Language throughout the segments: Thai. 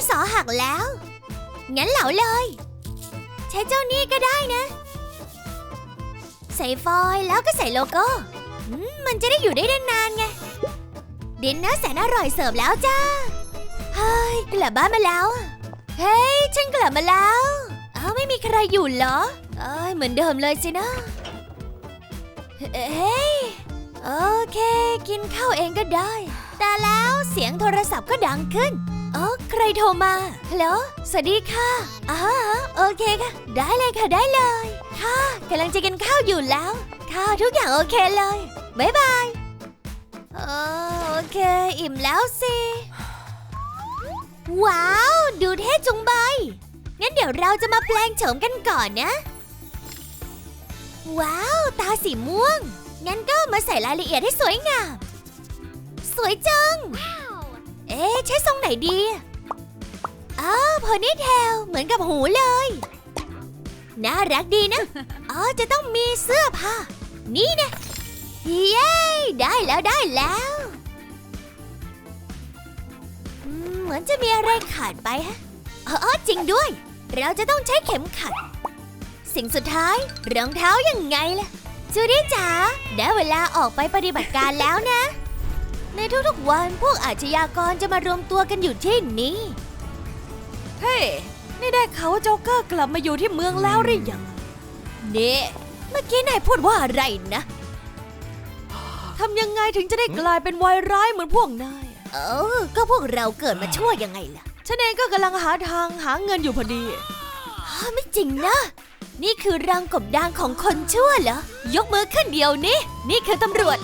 นสอหักแล้ว งั้นเหลาเลย ใช้เจ้านี่ก็ได้นะ ใส่ฟอยแล้วก็ใส่โลโก้ มันจะได้อยู่ได้นานไง ดินเนอร์แสนอร่อยเสิร์ฟแล้วจ้า เฮ้ย กลับบ้านมาแล้ว เฮ้ย ฉันกลับมาแล้วเอ้าไม่มีใครอยู่เหรอ เอ้ยเหมือนเดิมเลยสินะ เฮ้ย โอเค กินข้าวเองก็ได้ แต่แล้วเสียงโทรศัพท์ก็ดังขึ้น ออใครโทรมาฮัลโหลสวัสดีค่ะอ๋อโอเคค่ะ ได้เลยค่ะได้เลย ค่ะกำลังจะกินข้าวอยู่แล้ว ค่ะทุกอย่างโอเคเลยบ๊ายบายเอโอเค อิ่มแล้วสิว้าว ดูเท่จุงใบงั้นเดี๋ยวเราจะมาแปลงโฉมกันก่อนนะ ว้าว ตาสีม่วง งั้นก็มาใส่รายละเอียดให้สวยงาม สวยจังเอ๊ะใช้ทรงไหนดีอ้าวพอนี่เทลเหมือนกับหูเลย น่ารักดีนะ อ๋อ จะต้องมีเสื้อผ้า นี่นะ เย้ ได้แล้วได้แล้วเหมือนจะมีอะไรขาดไปฮะอ๋อจริงด้วย เราจะต้องใช้เข็มขัด สิ่งสุดท้ายรองเท้ายังไงล่ะจูดี้จ๋าได้เวลาออกไปปฏิบัติการแล้วนะ ในทุกๆวันพวกอาชญากรจะมารวมตัวกันอยู่ที่นี่ เฮ้ยนี่ได้ข่าวว่าโจ๊กเกอร์กลับมาอยู่ที่เมืองแล้วหรือยังนี่เมื่อกี้นายพูดว่าอะไรนะ ทำยังไงถึงจะได้กลายเป็นวายร้ายเหมือนพวกนายอะเออ ก็พวกเราเกิดมาชั่วยังไงล่ะฉันเองก็กำลังหาทางหาเงินอยู่พอดี อ้าวไม่จริงนะ นี่คือรังกบดานของคนชั่วเหรอ ยกมือขึ้นเดียวนี้ นี่คือตำรวจ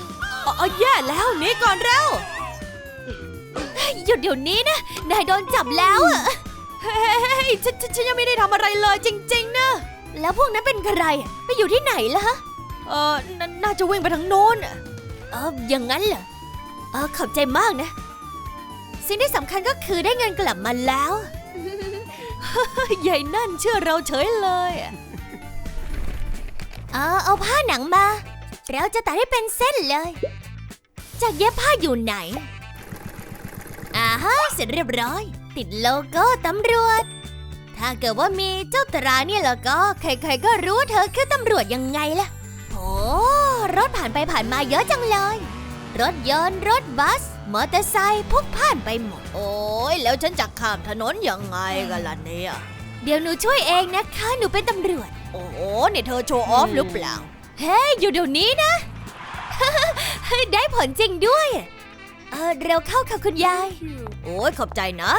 อ๋อแย่แล้วหนี่ก่อนเร็วหยุดเดี๋ยวนี้นะนายโดนจับแล้วอะเฮ้ยฉันฉันฉันยังไม่ได้ทำอะไรเลยจริง ๆ นะ แล้วพวกนั้นเป็นใครอะไปอยู่ที่ไหนล่ะฮะเออนาน่าจะวิ่งไปทางโน้นอะเอออย่างนั้นเหรอเออขอบใจมากนะ สิ่งที่สำคัญก็คือได้เงินกลับมาแล้วใหญ่นั่นเชื่อเราเฉยเลยอะเออเอาผ้าหนังมา เราจะตัดให้เป็นเส้นเลย จากเย็บผ้าอยู่ไหนอ่าฮะเสร็จเรียบร้อย ติดโลโก้ตำรวจ ถ้าเกิดว่ามีเจ้าตราเนี่ยแล้วก็ ใครๆก็รู้ว่าเธอคือตำรวจยังไงล่ะโอ้รถผ่านไปผ่านมาเยอะจังเลย รถยนต์รถบัส มอเตอร์ไซค์พวกผ่านไปหมด โอ้ยแล้วฉันจะข้ามถนนยังไงกันล่ะเนี่ย เดี๋ยวหนูช่วยเองนะคะ หนูเป็นตำรวจ โอ้โหนี่เธอโชว์ออฟหรือเปล่า เฮ้ยอยู่เดี๋ยวนี้นะ ได้ผลจริงด้วย เออเร็วเข้าค่ะคุณยาย โอ้ยขอบใจนะ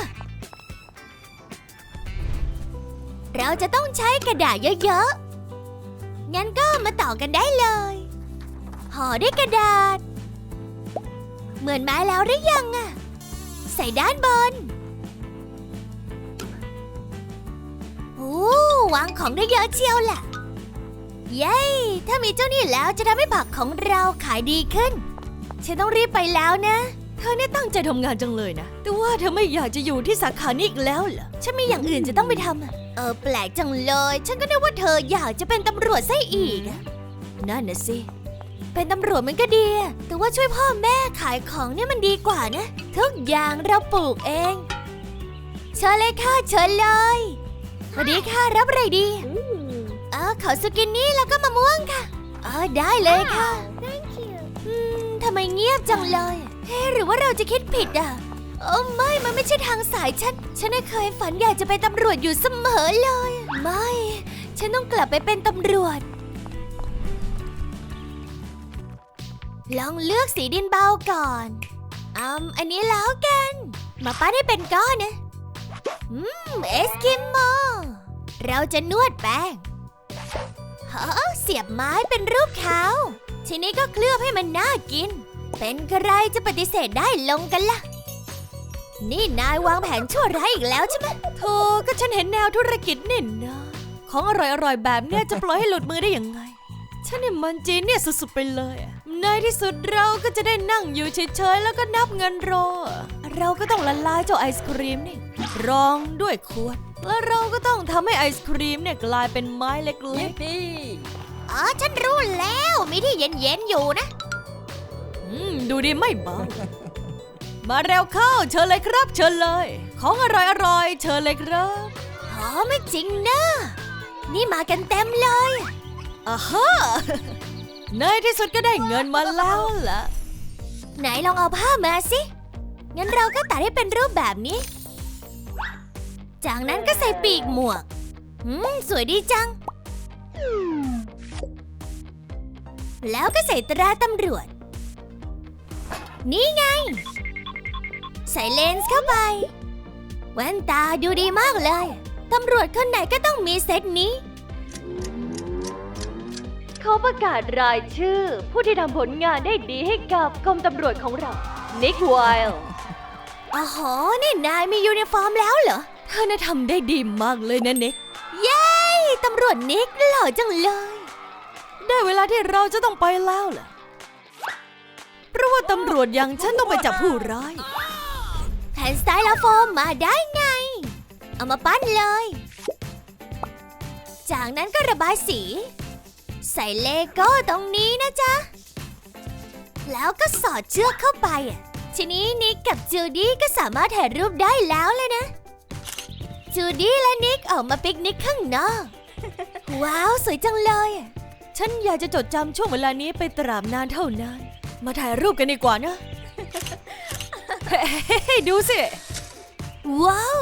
เราจะต้องใช้กระดาษเยอะๆ งั้นก็มาต่อกันได้เลย ห่อด้วยกระดาษ เหมือนไม้แล้วหรือยังอะใส่ด้านบนโอ้วางของได้เยอะเชียวแหละ เย้ ถ้ามีเจ้านี่แล้วจะทำให้ผักของเราขายดีขึ้น ฉันต้องรีบไปแล้วนะ เธอเนี่ยตั้งใจทำงานจังเลยนะ แต่ว่าเธอไม่อยากจะอยู่ที่สาขานี้อีกแล้วเหรอ ฉันมีอย่างอื่นจะต้องไปทำอะเออแปลกจังเลย ฉันก็นึกว่าเธออยากจะเป็นตำรวจซะอีกอะนั่นนะสิ เป็นตำรวจมันก็ดีอะแต่ว่าช่วยพ่อแม่ขายของเนี่ยมันดีกว่านะ ทุกอย่างเราปลูกเอง เชิญเลยค่ะ เชิญเลยสวัสดีค่ะรับอะไรดี ออขอสุกินนี่แล้วก็มะม่วงค่ะเออได้เลยค่ะอืมทำไมเงียบจังเลยอะเฮ้หรือว่าเราจะคิดผิดอะโอ้ไม่มันไม่ใช่ทางสายฉัน ฉันน่ะเคยฝันอยากจะเป็นตำรวจอยู่เสมอเลย ไม่ ฉันต้องกลับไปเป็นตำรวจ ลองเลือกสีดินเบาก่อนอืมอันนี้แล้วกัน มาปั้นให้เป็นก้อนนะ อืม เอสกิมโม เราจะนวดแป้ง เสียบไม้เป็นรูปเขา ทีนี้ก็เคลือบให้มันน่ากิน เป็นใครจะปฏิเสธได้ลงกันล่ะ นี่นายวางแผนชั่วร้ายอีกแล้วใช่ไหมโธ่ก็ฉันเห็นแนวธุรกิจนี่นะของอร่อยๆแบบเนี้ยจะปล่อยให้หลุดมือได้ยังไง ฉันนี่มันจีนเนี่ยสุดๆไปเลย ในที่สุดเราก็จะได้นั่งอยู่เฉยๆแล้วก็นับเงินรอ เราก็ต้องละลายเจ้าไอศครีมนี่ รองด้วยขวด แล้วเราก็ต้องทำให้ไอศครีมเนี่ยกลายเป็นไม้เล็กอ๋อฉันรู้แล้วมีที่เย็นๆอยู่นะๆอืม ดูดีไม่เบามาเร็วเข้า เชิญเลยครับ เชิญเลย ของอร่อยอร่อยๆเชิญเลยครับอ๋อไม่จริงนะ นี่มากันเต็มเลยอ่าฮะในที่สุดก็ได้เงินมาแล้วล่ะ ไหนลองเอาผ้ามาสิ งั้นเราก็ตัดให้เป็นรูปแบบนี้ จากนั้นก็ใส่ปีกหมวก อืม สวยดีจัง แล้วก็ใส่ตราตำรวจ นี่ไง ใส่เลนส์เข้าไป แว่นตาดูดีมากเลย ตำรวจคนไหนก็ต้องมีเซตนี้ เขาประกาศรายชื่อ ผู้ที่ทำผลงานได้ดีให้กับกรมตำรวจของเรา นิกไวล์อ๋อ นี่นายมียูนิฟอร์มแล้วเหรอ เธอน่ะทำได้ดีมากเลยนะนิกเย้ ตำรวจนิกหล่อจังเลย ได้เวลาที่เราจะต้องไปแล้วล่ะ เพราะว่าตำรวจอย่างฉันต้องไปจับผู้ร้ายแผ่นสไตล์ลาโฟมมาได้ไง เอามาปั้นเลย จากนั้นก็ระบายสี ใส่เลโก้ตรงนี้นะจ๊ะ แล้วก็สอดเชือกเข้าไปอะทีนี้นิกกับจูดี้ก็สามารถถ่ายรูปได้แล้วเลยนะ จูดี้และนิกออกมาปิกนิกข้างนอก ว้าว สวยจังเลยอะฉันอยากจะจดจำช่วงเวลานี้ไปตราบนานเท่านานมาถ่ายรูปกันดีกว่านะเฮ้ยดูสิ ว้าว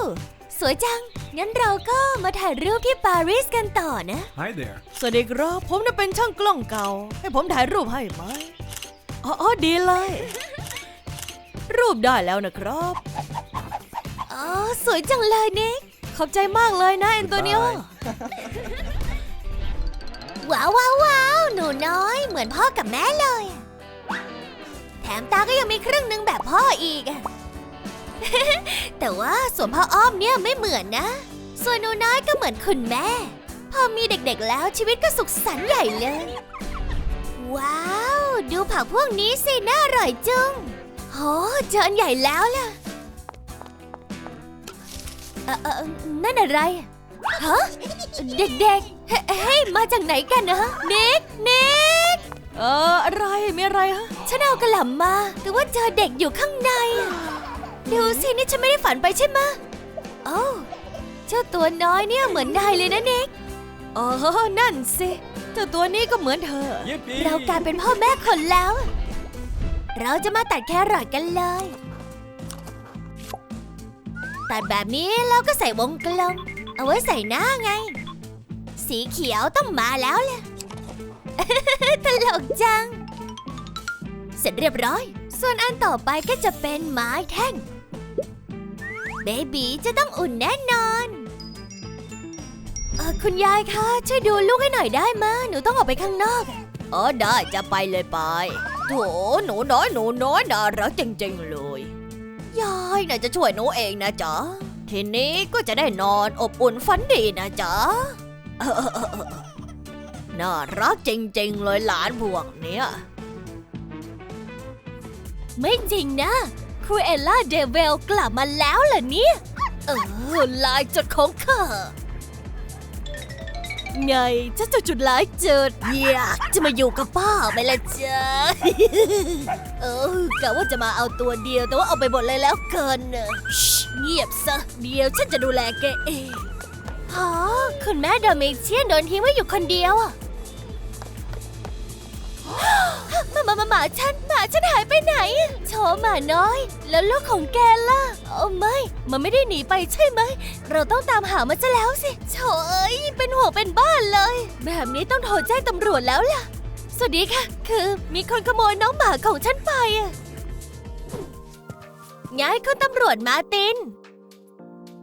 สวยจัง งั้นเราก็มาถ่ายรูปที่ปารีสกันต่อนะ Hi there. สวัสดีครับผมน่ะเป็นช่างกล้องเก่า ให้ผมถ่ายรูปให้ไหมอ๋ออ๋อดีเลย รูปได้แล้วนะครับ อ๋อ สวยจังเลยนิก ขอบใจมากเลยนะเอนโตเนีย Bye. ว้าวว้าวว้าวหนูน้อย เหมือนพ่อกับแม่เลยอะแถมตาก็ยังมีครึ่งหนึ่งแบบพ่ออีกอะแต่ว่าส่วนพ่ออ้อมเนี่ยไม่เหมือนนะ ส่วนหนูน้อยก็เหมือนคุณแม่ พอมีเด็กๆแล้วชีวิตก็สุขสันต์ใหญ่เลย ว้าว ดูผักพวกนี้สิ น่าอร่อยจุงโหเจออันใหญ่แล้วล่ะ เออเออนั่นอะไร ฮะ เด็กๆ เฮ้เฮ้ยมาจากไหนกันนะเนิกเนิกเอออะไรมีอะไรฮะ ฉันเอากระหล่ำมา แต่ว่าเจอเด็กอยู่ข้างในอะดูสินี่ฉันไม่ได้ฝันไปใช่ไหมะโอ้าวเจ้าตัวน้อยเนี่ยเหมือนนายเลยนะเนิกอ๋อนั่นสิเจ้าตัวนี้ก็เหมือนเธอ Yippee! เรากลายเป็นพ่อแม่คนแล้ว เราจะมาตัดแครอทกันเลย ตัดแบบนี้แล้วก็ใส่วงกลม เอาไว้ใส่หน้าไง สีเขียวต้องมาแล้วแหละตลกจัง เสร็จเรียบร้อย ส่วนอันต่อไปก็จะเป็นไม้แท่ง เบบีจะต้องอุ่นแน่นอนอคุณยายคะช่วยดูลูกให้หน่อยได้ไหมหนูต้องออกไปข้างนอกอะอ๋อได้จะไปเลยไปโถหนูน้อยหนูน้อยน่ารักจริงๆเลย ยายน่าจะช่วยหนูเองนะจ๊ะ ทีนี้ก็จะได้นอนอบอุ่นฝันดีนะจ๊ะ น่ารักจริงๆเลยหลานพวกเนี้ย ไม่จริงนะ ครูเอลล่าเดเวลกลับมาแล้วเหรอเนี่ย เออลายจดของข้า ไงเจ้าจุดลายจุดอยากจะมาอยู่กับป้าไหมล่ะจ๊ะ เออกะว่าจะมาเอาตัวเดียวแต่ว่าเอาไปหมดเลยแล้วเกินน่ะเงียบซะ เดี๋ยวฉันจะดูแลแกเองพ่อคุณแม่เดอเมเชียนโดนทิ้งไว้อยู่คนเดียวอะ มามามาหมาฉันหมาฉันหายไปไหนอะโชหมาน้อย แล้วลูกของแกล่ะโอ้ไม่ มันไม่ได้หนีไปใช่ไหม เราต้องตามหามันจะแล้วสิโถเอ้ยเป็นหัวเป็นบ้านเลย แบบนี้ต้องโทรแจ้งตำรวจแล้วล่ะ สวัสดีค่ะ คือมีคนขโมยน้องหมาของฉันไปอะไงคุณตำรวจมาติน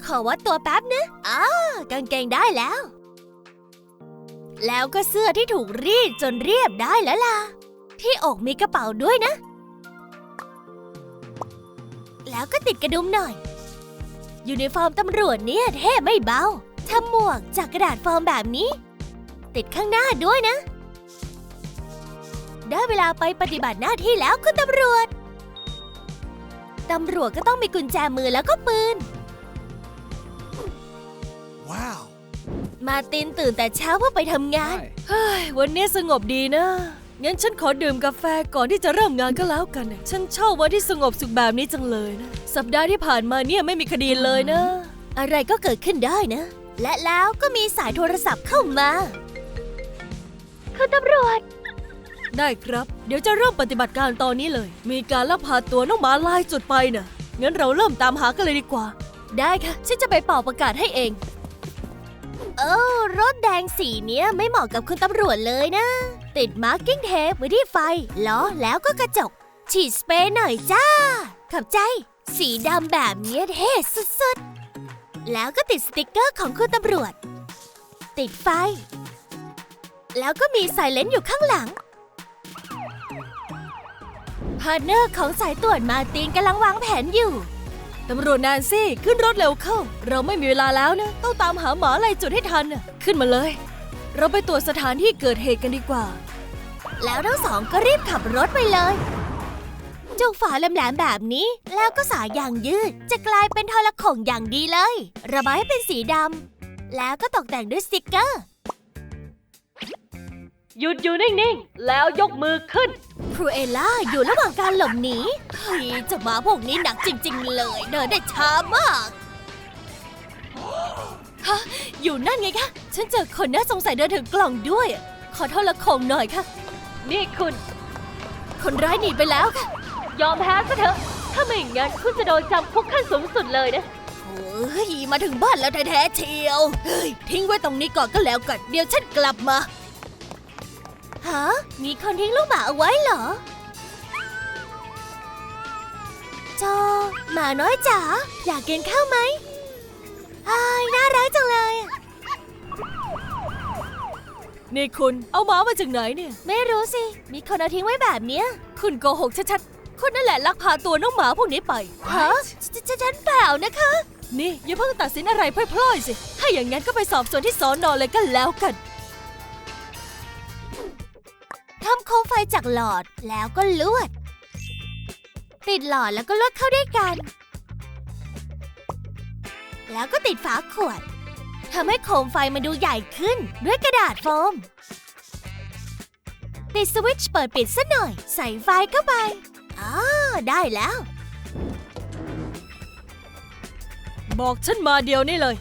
ขอวัดตัวแป๊บนะอ้ากางเกงได้แล้ว แล้วก็เสื้อที่ถูกรีดจนเรียบได้แล้วล่ะ ที่อกมีกระเป๋าด้วยนะ แล้วก็ติดกระดุมหน่อย ยูนิฟอร์มตำรวจเนี่ยเท่ไม่เบาทำหมวกจากกระดาษโฟมแบบนี้ ติดข้างหน้าด้วยนะ ได้เวลาไปปฏิบัติหน้าที่แล้วคุณตำรวจ ตำรวจก็ต้องมีกุญแจมือแล้วก็ปืน Wow. มาร์ตินตื่นแต่เช้าเพื่อไปทำงาน Hi. เฮ้ย วันนี้สงบดีนะ งั้นฉันขอดื่มกาแฟก่อนที่จะเริ่มงานก็แล้วกันน่ะฉันชอบวันที่สงบสุขแบบนี้จังเลยนะ สัปดาห์ที่ผ่านมาเนี่ยไม่มีคดีเลยนะ อะไรก็เกิดขึ้นได้นะ และแล้วก็มีสายโทรศัพท์เข้ามาคุณตำรวจ ได้ครับ เดี๋ยวจะเริ่มปฏิบัติการตอนนี้เลย มีการลักพาตัวน้องหมาลายจุดไปน่ะงั้นเราเริ่มตามหากันเลยดีกว่า ได้ค่ะ ฉันจะไปเป่าประกาศให้เอง เออรถแดงสีเนี้ยไม่เหมาะกับคุณตำรวจเลยนะ ติดมาร์กิ้งเทปไว้ที่ไฟล้อแล้วก็กระจก ฉีดสเปรย์หน่อยจ้า ขับใจ สีดำแบบเนี้ยเท่สุดๆ แล้วก็ติดสติกเกอร์ของคุณตำรวจ ติดไฟ แล้วก็มีสายเลนส์อยู่ข้างหลังพาร์เนอร์ของสายตรวจมาตินกำลังวางแผนอยู่ ตำรวจแนนซี่ขึ้นรถเร็วเข้า เราไม่มีเวลาแล้วนะ ต้องตามหาหมาลายจุดให้ทันน่ะขึ้นมาเลย เราไปตรวจสถานที่เกิดเหตุกันดีกว่า แล้วทั้งสองก็รีบขับรถไปเลยจุกฝาแหลมๆแบบนี้ แล้วก็สายยางยืด จะกลายเป็นทอรโข่งอย่างดีเลย ระบายให้เป็นสีดำแล้วก็ตกแต่งด้วยสติกเกอร์ หยุดอยู่นิ่งๆ แล้วยกมือขึ้น ครูเอล่าอยู่ระหว่างการหลบหนีเฮ้ยเจะมาพวกนี้หนักจริง ๆ เลย เดินได้ช้ามากฮะอยู่นั่นไงคะ ฉันเจอคนน่าสงสัยเดินถึงกล่องด้วย ขอโทษละคงหน่อยค่ะ นี่คุณ คนร้ายหนีไปแล้วค่ะยอมแพ้ซะเถอะ ถ้าไม่งั้นคุณจะโดนจำคุกขั้นสูงสุดเลยนะ เฮ้ยมาถึงบ้านแล้วแท้ๆเชียว เฮ้ยทิ้งไว้ตรงนี้ก่อนก็แล้วกันเดี๋ยวฉันกลับมา ฮะ มีคนทิ้งลูกหมาเอาไว้เหรอจอหมาน้อยจ๋า อยากกินข้าวไหมอ้ายน่ารักจังเลยอะนี่คุณเอาหมามาจากไหนเนี่ย ไม่รู้สิ มีคนเอาทิ้งไว้แบบเนี้ย คุณโกหกชัดๆคุณนั่นแหละลักพาตัวน้องหมาพวกนี้ไป ฮะฉฉฉันเปล่านะคะ นี่อย่าเพิ่งตัดสินอะไรพล่อยๆสิ ถ้าอย่างนั้นก็ไปสอบสวนที่สอนอเลยก็แล้วกัน ทำโคมไฟจากหลอดแล้วก็ลวดติดหลอดแล้วก็ลวดเข้าด้วยกัน แล้วก็ติดฝาขวดทำให้โคมไฟมันดูใหญ่ขึ้นด้วยกระดาษโฟม ติดสวิตช์เปิดปิดซะหน่อย ใส่ไฟเข้าไปอ่าได้แล้ว บอกฉันมาเดียวนี่เลย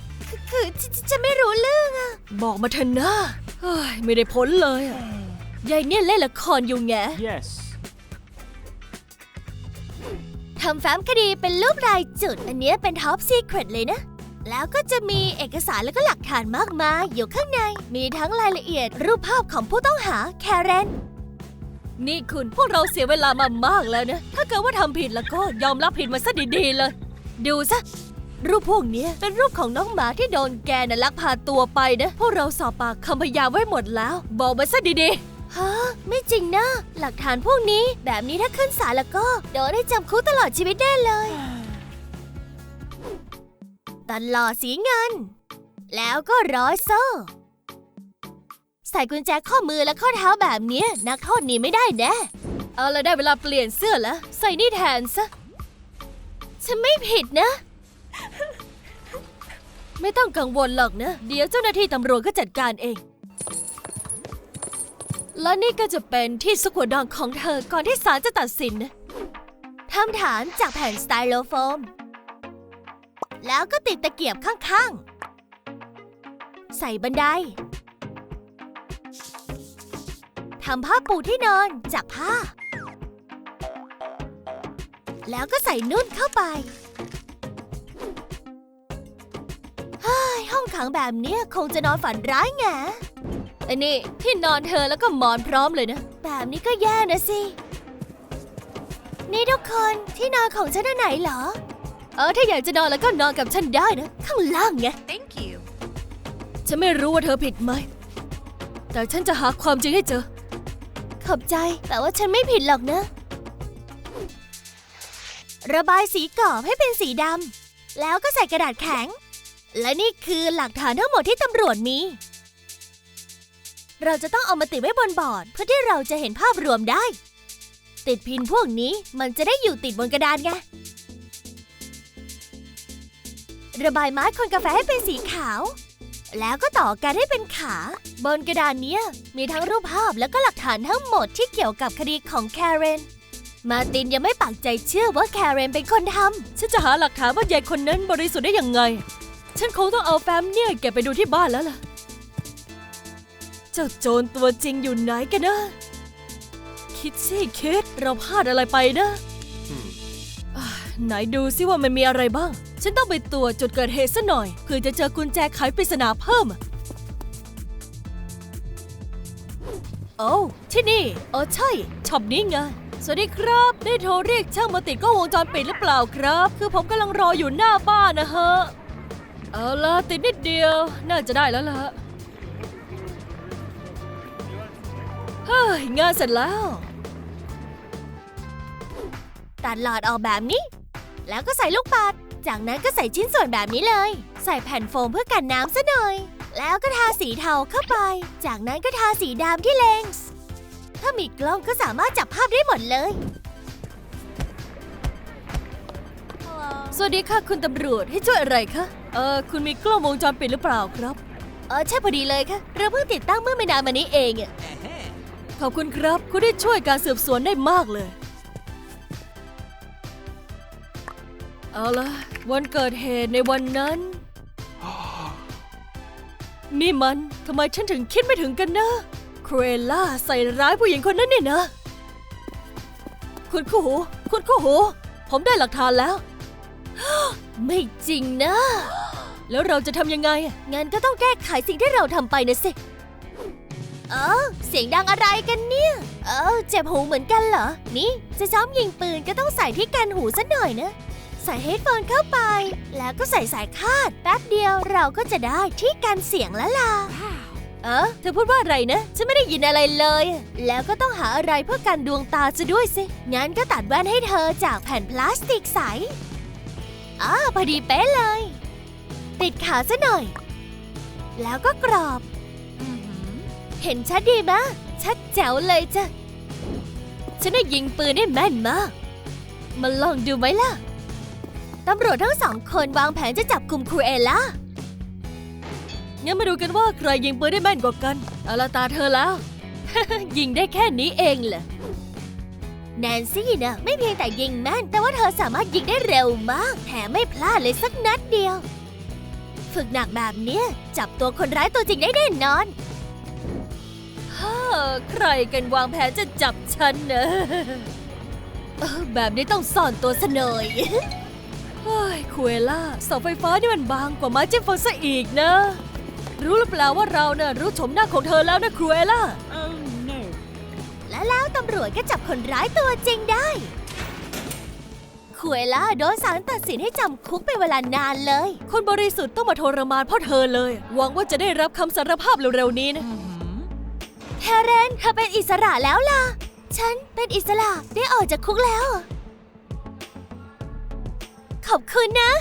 คือฉฉจะไม่รู้เรื่องอะบอกมาเถอะนะเฮ้ยไม่ได้ผลเลยอะ ยายเนี่ยเล่นละครอยู่แง Yes. ทำแฟ้มคดีเป็นรูปรายจุด อันเนี้ยเป็นท็อปซีเครตเลยนะ แล้วก็จะมีเอกสารแล้วก็หลักฐานมากมายอยู่ข้างใน มีทั้งรายละเอียดรูปภาพของผู้ต้องหาแคเรน นี่คุณพวกเราเสียเวลามามากแล้วนะ ถ้าเกิดว่าทำผิดแล้วก็ยอมรับผิดมาซะดีๆเลย ดูซะ รูปพวกเนี้ยเป็นรูปของน้องหมาที่โดนแกน่ะลักพาตัวไปนะ พวกเราสอบปากคำพยานไว้หมดแล้ว บอกมาซะดี ฮะไม่จริงนะ หลักฐานพวกนี้แบบนี้ถ้าขึ้นศาลแล้วก็โดนได้จำคุกตลอดชีวิตได้เลย ตลอดสีเงิน แล้วก็ร้อยโซ่ ใส่กุญแจข้อมือและข้อเท้าแบบเนี้ยนักโทษหนีไม่ได้แน่ๆเอาละได้เวลาเปลี่ยนเสื้อแล้ว ใส่นี่แทนซะ ฉันไม่ผิดนะ ไม่ต้องกังวลหรอกนะ เดี๋ยวเจ้าหน้าที่ตำรวจก็จัดการเอง และนี่ก็จะเป็นที่สกัวดองของเธอก่อนที่ศาลจะตัดสินนะทำฐานจากแผ่นสไตโลโฟม แล้วก็ติดตะเกียบข้างๆ ใส่บันไดทำผ้าปูที่นอนจากผ้า แล้วก็ใส่นุ่นเข้าไปเฮ้ยห้องขังแบบเนี้ยคงจะนอนฝันร้ายแง อันนี้ที่นอนเธอแล้วก็หมอนพร้อมเลยนะ แบบนี้ก็แย่นะสิ นี่ทุกคนที่นอนของฉันอันไหนเหรอ เออถ้าอยากจะนอนแล้วก็นอนกับฉันได้นะ ข้างล่างไงฉันไม่รู้ว่าเธอผิดไหม แต่ฉันจะหาความจริงให้เจอ ขอบใจ แต่ว่าฉันไม่ผิดหรอกนะ ระบายสีกรอบให้เป็นสีดำ แล้วก็ใส่กระดาษแข็ง และนี่คือหลักฐานทั้งหมดที่ตำรวจมี เราจะต้องเอามาติดไว้บนบอร์ด เพื่อที่เราจะเห็นภาพรวมได้ ติดพินพวกนี้มันจะได้อยู่ติดบนกระดานไง ระบายไม้คนกาแฟให้เป็นสีขาว แล้วก็ต่อกันให้เป็นขา บนกระดานเนี้ยมีทั้งรูปภาพแล้วก็หลักฐานทั้งหมดที่เกี่ยวกับคดีของแคเรน มาตินยังไม่ปักใจเชื่อว่าแคเรนเป็นคนทำฉันจะหาหลักฐานว่ายายคนนั้นบริสุทธิ์ได้ยังไง ฉันคงต้องเอาแฟ้มเนี่ยเก็บไปดูที่บ้านแล้วล่ะ เจ้าโจรตัวจริงอยู่ไหนกันนะ คิดสิคิดเราพลาดอะไรไปนะอ่าไหนดูซิว่ามันมีอะไรบ้าง ฉันต้องไปตรวจจุดเกิดเหตุซะหน่อยเพื่อจะเจอกุญแจไขปริศนาเพิ่มอะโอ้ที่นี่อ๋อใช่ช็อปนี้ไง สวัสดีครับ ได้โทรเรียกช่างมาติดกล้องวงจรปิดหรือเปล่าครับ คือผมกำลังรออยู่หน้าบ้านนะฮะ เอาละติดนิดเดียว น่าจะได้แล้วล่ะ เฮ้ยงานเสร็จแล้วำตัดหลอดออกแบบนี้ แล้วก็ใส่ลูกปัด จากนั้นก็ใส่ชิ้นส่วนแบบนี้เลย ใส่แผ่นโฟมเพื่อกันน้ำซะหน่อย แล้วก็ทาสีเทาเข้าไป จากนั้นก็ทาสีดำที่เลนส์ถ้ามีกล้องก็สามารถจับภาพได้หมดเลย สวัสดีค่ะคุณตำรวจให้ช่วยอะไรคะ เออคุณมีกล้องวงจรปิดหรือเปล่าครับ เออใช่พอดีเลยค่ะ เราเพิ่งติดตั้งเมื่อไม่นานมานี้เองอะ ขอบคุณครับ คุณได้ช่วยการสืบสวนได้มากเลย เอาละวันเกิดเหตุในวันนั้น นี่มันทำไมฉันถึงคิดไม่ถึงกันนะครเอล่าใส่ร้ายผู้หญิงคนนั้นเนี่ยนะ คุณคู่หู คุณคู่หู ผมได้หลักฐานแล้ว ไม่จริงนะ แล้วเราจะทำยังไงอะงั้นก็ต้องแก้ไขสิ่งที่เราทำไปนะสิ เออ เสียงดังอะไรกันเนี่ย เออ เจ็บหูเหมือนกันเหรอ นี่ จะซ้อมยิงปืนก็ต้องใส่ที่กันหูสักหน่อยนะ ใส่เฮดโฟนเข้าไป แล้วก็ใส่สายคาด แป๊บเดียวเราก็จะได้ที่กันเสียงแล้วล่ะ เออ เธอพูดว่าอะไรนะ ฉันไม่ได้ยินอะไรเลย แล้วก็ต้องหาอะไรเพื่อกันดวงตาซะด้วยสิ งั้นก็ตัดแว่นให้เธอจากแผ่นพลาสติกใสอ่าพอดีเป๊ะเลย ติดขาซะหน่อย แล้วก็กรอบ เห็นชัดดีมะ ชัดแจ๋วเลยจ้ะ ฉันได้ยิงปืนได้แม่นมาก มาลองดูไหมล่ะ ตำรวจทั้งสองคนวางแผนจะจับกลุ่มครูเอล่างั้นมาดูกันว่าใครยิงปืนได้แม่นกว่ากัน เอาละตาเธอแล้ว ยิงได้แค่นี้เองเหรอแนนซี่นะไม่เพียงแต่ยิงแม่น แต่ว่าเธอสามารถยิงได้เร็วมาก แถมไม่พลาดเลยสักนัดเดียว ฝึกหนักแบบเนี้ยจับตัวคนร้ายตัวจริงได้แน่นอน อ ใครกันวางแผนจะจับฉันเนอะเออแบบนี้ต้องซ่อนตัวซะหน่อยเฮ้ยคุเอล่าเสาไฟฟ้านี่มันบางกว่าไม้จิ้มฟันซะอีกนะ รู้หรือเปล่าว่าเราเน่ะรู้ชมหน้าของเธอแล้วนะครูเอล่าและแล้วตำรวจก็จับคนร้ายตัวจริงได้คุเอล่าโดนศาลตัดสินให้จำคุกเป็นเวลานานเลย คนบริสุทธิ์ต้องมาทรมานเพราะเธอเลย หวังว่าจะได้รับคำสารภาพเร็วๆนี้นะ แคเรนเธอเป็นอิสระแล้วล่ะ ฉันเป็นอิสระได้ออกจากคุกแล้ว ขอบคุณนะ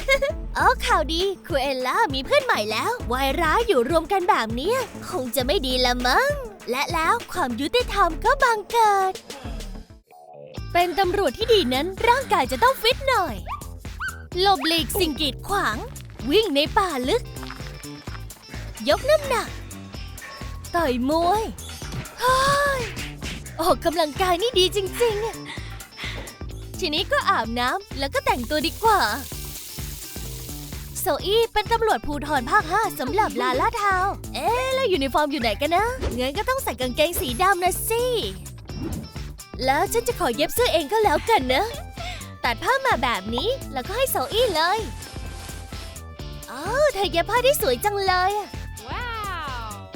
อ๋อข่าวดีครูเอลล่ามีเพื่อนใหม่แล้ววายร้ายอยู่รวมกันแบบเนี้คงจะไม่ดีละมั้ง และแล้วความยุติธรรมก็บังเกิด เป็นตำรวจที่ดีนั้นร่างกายจะต้องฟิตหน่อยหลบหลีกสิ่งกีดขวาง วิ่งในป่าลึก ยกน้ำหนัก ต่อยมวย เฮ้ยออกกำลังกายนี่ดีจริงๆ ทีนี้ก็อาบน้ำแล้วก็แต่งตัวดีกว่า โซอี้เป็นตำรวจภูธรภาค 5สำหรับลาลาทาว เอ๊ะ แล้วยูนิฟอร์มอยู่ไหนกันนะงั้นก็ต้องใส่กางเกงสีดำนะสิ แล้วฉันจะขอเย็บเสื้อเองก็แล้วกันนะ ตัดผ้ามาแบบนี้แล้วก็ให้โซอี้เลย อ๋อเธอเย็บผ้าได้สวยจังเลยอะ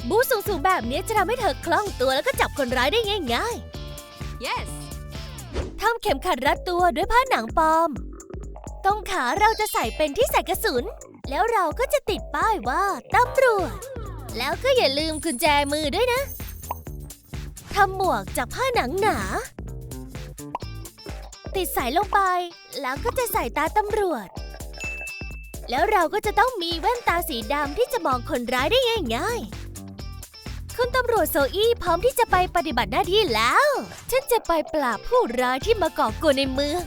บูทสูงๆแบบนี้จะทำให้เธอคล่องตัวแล้วก็จับคนร้ายได้ง่าย yes ๆทำเข็มขัดรัดตัวด้วยผ้าหนังปลอม ตรงขาเราจะใส่เป็นที่ใส่กระสุน แล้วเราก็จะติดป้ายว่าตำรวจ แล้วก็อย่าลืมกุญแจมือด้วยนะ ทำหมวกจากผ้าหนังหนา ติดสายลงไป แล้วก็จะใส่ตาตำรวจ แล้วเราก็จะต้องมีแว่นตาสีดำที่จะมองคนร้ายได้ง่ายๆ คุณตำรวจโซอี้พร้อมที่จะไปปฏิบัติหน้าที่แล้ว ฉันจะไปปราบผู้ร้ายที่มาก่อกวนในเมือง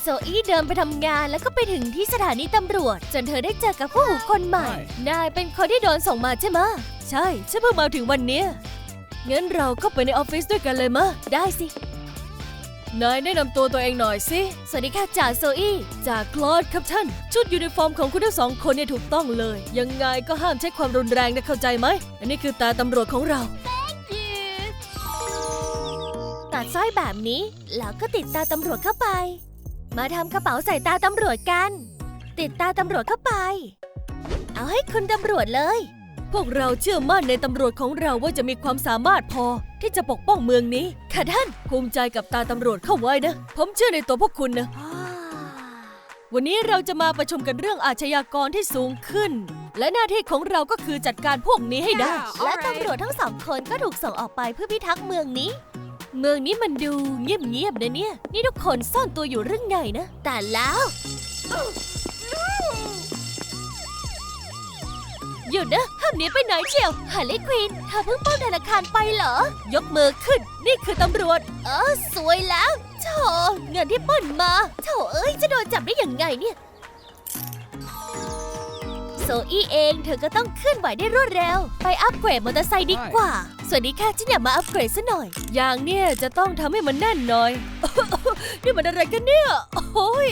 โซอี้เดินไปทำงานแล้วก็ไปถึงที่สถานีตำรวจ จนเธอได้เจอกับผู้หูคนใหม่ นายเป็นคนที่โดนส่งมาใช่ไหมะใช่ ฉันเพิ่งมาถึงวันเนี้ยงั้นเราก็ไปในออฟฟิศด้วยกันเลยมะ ได้สิ นายแนะนำตัวตัวเองหน่อยสิ สวัสดีค่ะจ่าโซอี้จากคลอดครับท่าน ชุดยูนิฟอร์มของคุณทั้งสองคนเนี่ยถูกต้องเลย ยังไงก็ห้ามใช้ความรุนแรงนะเข้าใจไหม อันนี้คือตาตำรวจของเรา ตัดสร้อยแบบนี้ แล้วก็ติดตาตำรวจเข้าไป มาทำกระเป๋าใส่ตาตำรวจกัน ติดตาตำรวจเข้าไป เอาให้คุณตำรวจเลย พวกเราเชื่อมั่นในตำรวจของเราว่าจะมีความสามารถพอที่จะปกป้องเมืองนี้ ค่ะท่าน ภูมิใจกับตาตำรวจเข้าไว้นะ ผมเชื่อในตัวพวกคุณนะ วันนี้เราจะมาประชุมกันเรื่องอาชญากรที่สูงขึ้น และหน้าที่ของเราก็คือจัดการพวกนี้ให้ได้และตำรวจทั้งสองคนก็ถูกส่งออกไปเพื่อพิทักษ์เมืองนี้ เมืองนี้มันดูเงียบๆนะเนี่ย นี่ทุกคนซ่อนตัวอยู่เรื่องไงนะ แต่แล้ว หยุดนะห้ามหนีไปไหนเชียวฮาร์ลีควินเธอเพิ่งปล้นธนาคารไปเหรอ ยกมือขึ้น นี่คือตำรวจ เออสวยแล้วโถเงินที่ป้นมาโถเอ้ยจะโดนจับได้ยังไงเนี่ยโซอี้เองเธอก็ต้องเคลื่อนไหวได้รวดเร็ว ไปอัปเกรดมอเตอร์ไซค์ดีกว่า สวัสดีค่ะฉันอยากมาอัปเกรดซะหน่อยอย่างเนี่ยจะต้องทำให้มันแน่นหน่อย นี่มันอะไรกันเนี่ย โอ้ย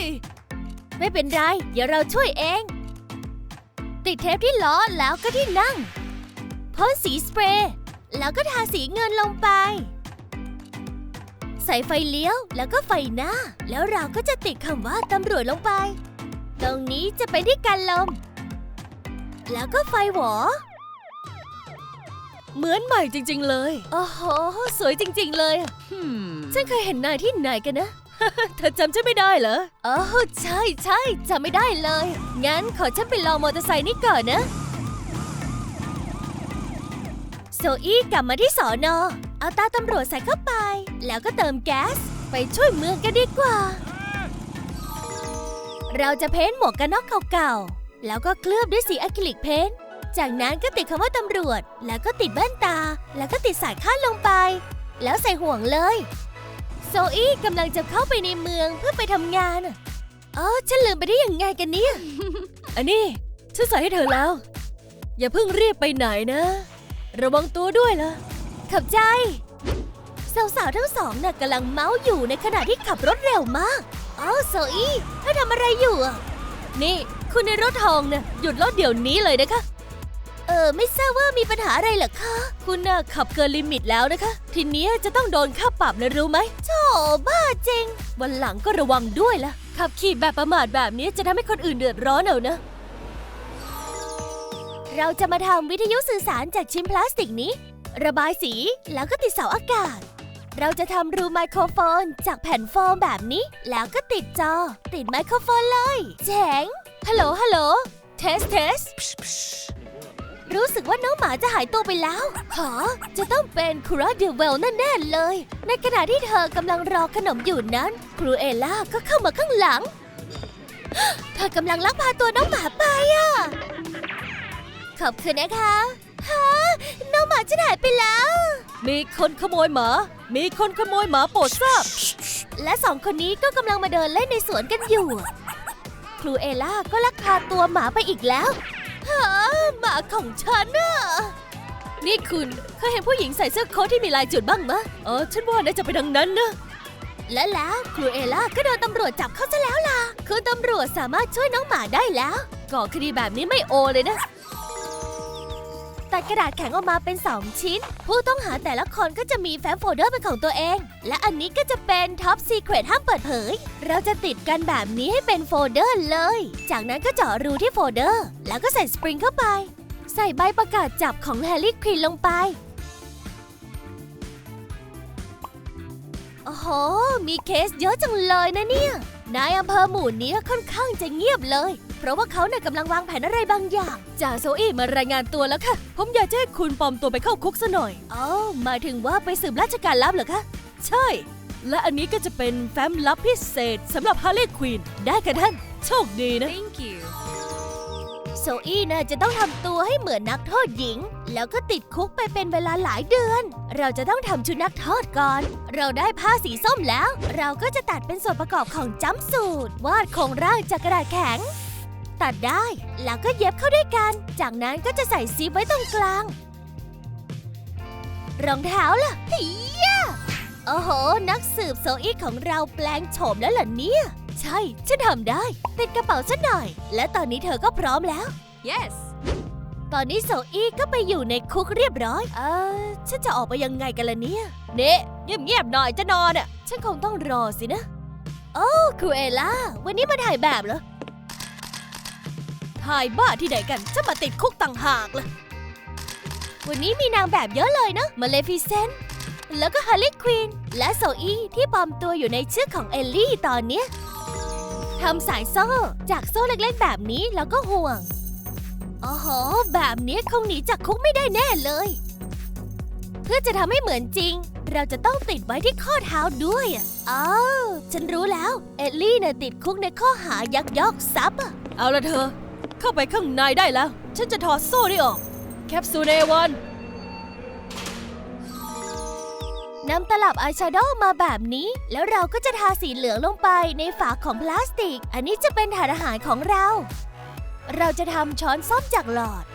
ไม่เป็นไร เดี๋ยวเราช่วยเอง ติดเทปที่ล้อแล้วก็ที่นั่งพ่นสีสเปรย์แล้วก็ทาสีเงินลงไป ใส่ไฟเลี้ยวแล้วก็ไฟหน้า แล้วเราก็จะติดคำว่าตำรวจลงไป ตรงนี้จะเป็นที่กันลม แล้วก็ไฟหวอ เหมือนใหม่จริง ๆ เลย โอ้โห สวยจริง ๆ เลย ฉันเคยเห็นนายที่ไหนกันนะ เธอจำฉันไม่ได้เหรอโอ้ใช่ใช่จำไม่ได้เลย งั้นขอฉันไปลองมอเตอร์ไซค์นี้ก่อนนะ โซอี้กลับมาที่สอนอ เอาตาตำรวจใส่เข้าไป แล้วก็เติมแก๊ส ไปช่วยเมืองกันดีกว่า เราจะเพ้นท์หมวกกันน็อกเก่าๆ แล้วก็เคลือบด้วยสีอะคริลิกเพ้นท์จากนั้นก็ติดคำว่าตำรวจ แล้วก็ติดแว่นตา แล้วก็ติดสายคาดลงไป แล้วใส่ห่วงเลย โซอี้กำลังจะเข้าไปในเมืองเพื่อไปทำงานอะอ๋อฉันลืมไปได้ยังไงกันเนี่ย อันนี้ฉันใส่ให้เธอแล้ว อย่าเพิ่งรีบไปไหนนะ ระวังตัวด้วยล่ะ ขับใจ สาวๆทั้งสองน่ะกำลังเมาส์อยู่ในขณะที่ขับรถเร็วมากอ๋อโซอี้เธอทำอะไรอยู่อะนี่ คุณในรถทองเนี่ยหยุดรถเดี๋ยวนี้เลยนะคะ เออไม่ทราบว่ามีปัญหาอะไรเหรอคะ คุณน่ะขับเกินลิมิตแล้วนะคะ ทีเนี้ยจะต้องโดนค่าปรับนะรู้ไหมโถ บ้าจริง วันหลังก็ระวังด้วยล่ะ ขับขี่แบบประมาทแบบนี้จะทำให้คนอื่นเดือดร้อนเอานะ เราจะมาทำวิทยุสื่อสารจากชิ้นพลาสติกนี้ ระบายสีแล้วก็ติดเสาอากาศ เราจะทำรูไมโครโฟนจากแผ่นโฟมแบบนี้ แล้วก็ติดจอ ติดไมโครโฟนเลย เจ๋งฮัลโหลฮัลโหลเทสเทส รู้สึกว่าน้องหมาจะหายตัวไปแล้วหอจะต้องเป็นครูเดเวลแน่ๆเลย ในขณะที่เธอกำลังรอขนมอยู่นั้น ครูเอล่าก็เข้ามาข้างหลัง เธอกำลังลักพาตัวน้องหมาไปอะ ขอบคุณนะคะฮะน้องหมาจะหายไปแล้ว มีคนขโมยหมา มีคนขโมยหมาโปรดทราบ และสองคนนี้ก็กำลังมาเดินเล่นในสวนกันอยู่ ครูเอล่าก็ลักพาตัวหมาไปอีกแล้ว ฮะหมาของฉันน่ะนี่คุณเคยเห็นผู้หญิงใส่เสื้อโค้ทที่มีลายจุดบ้างมะเออฉันว่าน่าจะเป็นทางนั้นนะ และแล้วครูเอล่าก็โดนตำรวจจับเข้าซะแล้วล่ะ คือตำรวจสามารถช่วยน้องหมาได้แล้ว ก่อคดีแบบนี้ไม่โอเลยนะ ตัดกระดาษแข็งออกมาเป็น 2 ชิ้น ผู้ต้องหาแต่ละคนก็จะมีแฟ้มโฟลเดอร์เป็นของตัวเอง และอันนี้ก็จะเป็นท็อปซีเครตห้ามเปิดเผย เราจะติดกันแบบนี้ให้เป็นโฟลเดอร์เลย จากนั้นก็เจาะรูที่โฟลเดอร์ แล้วก็ใส่สปริงเข้าไป ใส่ใบประกาศจับของแฮร์รี่ควีนลงไปโอ้โห มีเคสเยอะจังเลยนะเนี่ย นายอำเภอหมู่นี้ค่อนข้างจะเงียบเลย เพราะว่าเขาเนี่ยกำลังวางแผนอะไรบางอย่าง จ่าโซอี้มารายงานตัวแล้วค่ะ ผมอยากจะให้คุณปลอมตัวไปเข้าคุกซะหน่อยอ๋อหมายถึงว่าไปสืบราชการลับเหรอคะ ใช่ และอันนี้ก็จะเป็นแฟ้มลับพิเศษสำหรับฮาร์เลย์ควีนได้ค่ะท่าน โชคดีนะ Thank you. โซอี้น่ะจะต้องทำตัวให้เหมือนนักโทษหญิง แล้วก็ติดคุกไปเป็นเวลาหลายเดือน เราจะต้องทำชุดนักโทษก่อน เราได้ผ้าสีส้มแล้ว เราก็จะตัดเป็นส่วนประกอบของจัมป์สูทวาดโครงร่างจากกระดาษแข็ง ตัดได้ แล้วก็เย็บเข้าด้วยกัน จากนั้นก็จะใส่ซีฟไว้ตรงกลาง รองเท้าล่ะเฮียโอ้โห นักสืบโซอี้ของเราแปลงโฉมแล้วเหรอเนี่ย ใช่ ฉันทำได้ติดกระเป๋าสักหน่อย และตอนนี้เธอก็พร้อมแล้ว yes ตอนนี้โซอี้ก็ไปอยู่ในคุกเรียบร้อย เออ ฉันจะออกไปยังไงกันล่ะเนี่ย เนะเงียบๆหน่อยจะนอนอะ ฉันคงต้องรอสินะ โอ้ครูเอล่า วันนี้มาถ่ายแบบเหรอ ถ่ายบ้าที่ไหนกันฉันมาติดคุกต่างหากเลยวันนี้มีนางแบบเยอะเลยนะมาเลฟิเซนต์แล้วก็ฮาร์ลีควีนและโซอี้ที่ปลอมตัวอยู่ในชื่อของเอลลี่ตอนเนี้ยทำสายโซ่จากโซ่เล็กๆแบบนี้แล้วก็ห่วงโอ้โหแบบนี้คงหนีจากคุกไม่ได้แน่เลย เพื่อจะทำให้เหมือนจริง เราจะต้องติดไว้ที่ข้อเท้าด้วยอะอ้าวฉันรู้แล้ว เอลลี่น่ะติดคุกในข้อหายักยอกทรัพย์อะเอาละเธอ เข้าไปข้างในได้แล้ว ฉันจะถอดโซ่นี่ออก แคปซูลเอวันนำตลับอายแชโดว์มาแบบนี้ แล้วเราก็จะทาสีเหลืองลงไปในฝาของพลาสติก อันนี้จะเป็นถาดอาหารของเรา เราจะทำช้อนส้อมจากหลอด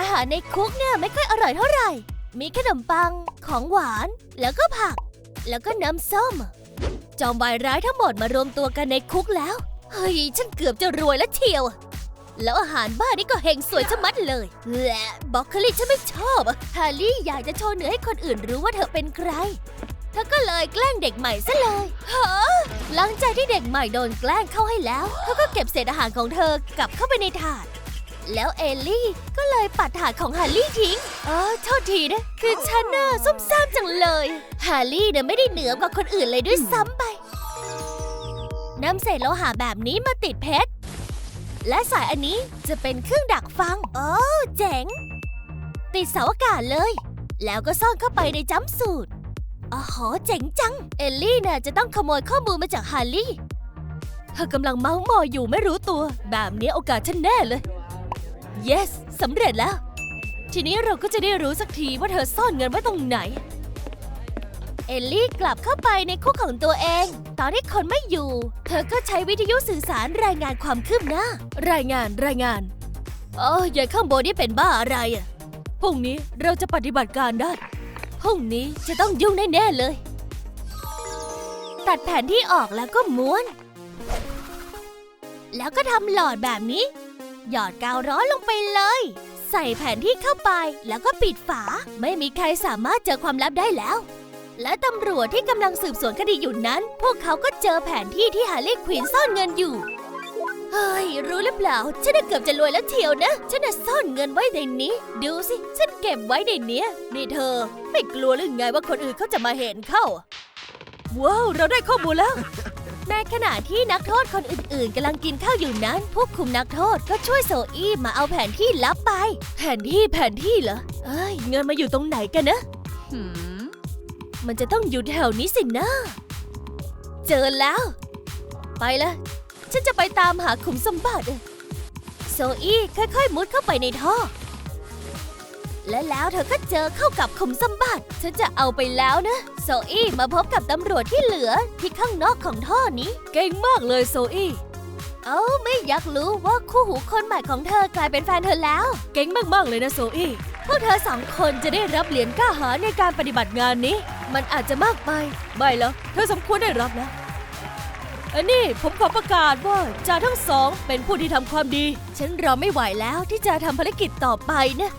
อาหารในคุกเนี่ยไม่ค่อยอร่อยเท่าไหร่ มีขนมปัง ของหวาน แล้วก็ผัก แล้วก็น้ำส้ม จอมวายร้ายทั้งหมดมารวมตัวกันในคุกแล้ว เฮ้ย ฉันเกือบจะรวยแล้วเชียว แล้วอาหารบ้านนี่ก็เฮงสวยชะมัดเลยและบล็อกโคลี่ฉันไม่ชอบฮาร์ลี่อยากจะโชว์เหนือให้คนอื่นรู้ว่าเธอเป็นใคร เธอก็เลยแกล้งเด็กใหม่ซะเลยฮะหลังจากที่เด็กใหม่โดนแกล้งเข้าให้แล้ว เธอก็เก็บเศษอาหารของเธอกลับเข้าไปในถาด แล้วเอลลี่ก็เลยปัดถาดของฮาร์ลี่ทิ้ง เออโทษทีนะ คือฉันน่ะซุ่มซ่ามจังเลย ฮาร์ลี่เนี่ยไม่ได้เหนือกว่าคนอื่นเลยด้วยซ้ำไป นำเศษโลหะแบบนี้มาติดเพชร และสายอันนี้จะเป็นเครื่องดักฟัง โอ้เจ๋ง ติดเสาอากาศเลย แล้วก็ซ่อนเข้าไปในจัมสูตรอ๋อโหเจ๋งจัง เอลลี่น่ะจะต้องขโมยข้อมูลมาจากฮาร์ลี่ เธอกำลังเมาส์มอยอยู่ไม่รู้ตัว แบบนี้โอกาสฉันแน่เลย yes สำเร็จแล้ว ทีนี้เราก็จะได้รู้สักทีว่าเธอซ่อนเงินไว้ตรงไหน เอลลี่กลับเข้าไปในคุกของตัวเอง ตอนที่คนไม่อยู่ เธอก็ใช้วิทยุสื่อสารรายงานความคืบหน้า รายงานรายงานโอ้ยายข้างบนนี่เป็นบ้าอะไรอะพรุ่งนี้เราจะปฏิบัติการได้ พรุ่งนี้จะต้องยุ่งแน่ๆเลย ตัดแผนที่ออกแล้วก็ม้วน แล้วก็ทำหลอดแบบนี้ หยอดกาวร้อนลงไปเลย ใส่แผนที่เข้าไปแล้วก็ปิดฝา ไม่มีใครสามารถเจอความลับได้แล้ว และตำรวจที่กำลังสืบสวนคดีอยู่นั้น พวกเขาก็เจอแผนที่ที่ฮาร์ลีควินซ่อนเงินอยู่ เฮ้ย รู้หรือเปล่า ฉันน่ะเกือบจะรวยแล้วเชียวนะ ฉันน่ะซ่อนเงินไว้ในนี้ ดูสิ ฉันเก็บไว้ในเนี้ย นี่เธอ ไม่กลัวหรือไงว่าคนอื่นเขาจะมาเห็นเข้า ว้าว เราได้ข้อมูลแล้ว ในขณะที่นักโทษคนอื่นๆกำลังกินข้าวอยู่นั้น ผู้คุมนักโทษก็ช่วยโซอี้มาเอาแผนที่ลับไป แผนที่แผนที่เหรอเอ้ย เงินมาอยู่ตรงไหนกันนะมั มันจะต้องอยู่แถวนี้สินะ เจอแล้ว ไปละ ฉันจะไปตามหาขุมสมบัติโซอี้ค่อยๆ มุดเข้าไปในท่อ และแล้วเธอก็เจอเข้ากับขุมสมบัติ ฉันจะเอาไปแล้วนะ โซอี้มาพบกับตำรวจที่เหลือที่ข้างนอกของท่อนี้ เก่งมากเลยโซอี้ เอ้าไม่อยากรู้ว่าคู่หูคนใหม่ของเธอกลายเป็นแฟนเธอแล้ว เก่งมากๆเลยนะโซอี้พวกเธอสองคนจะได้รับเหรียญกล้าหาญในการปฏิบัติงานนี้ มันอาจจะมากไปไม่แล้วเธอสมควรได้รับแล้วอันนี้ผมขอประกาศว่าจ่าทั้งสองเป็นผู้ที่ทำความดี ฉันรอไม่ไหวแล้วที่จะทำภารกิจต่อไปนะ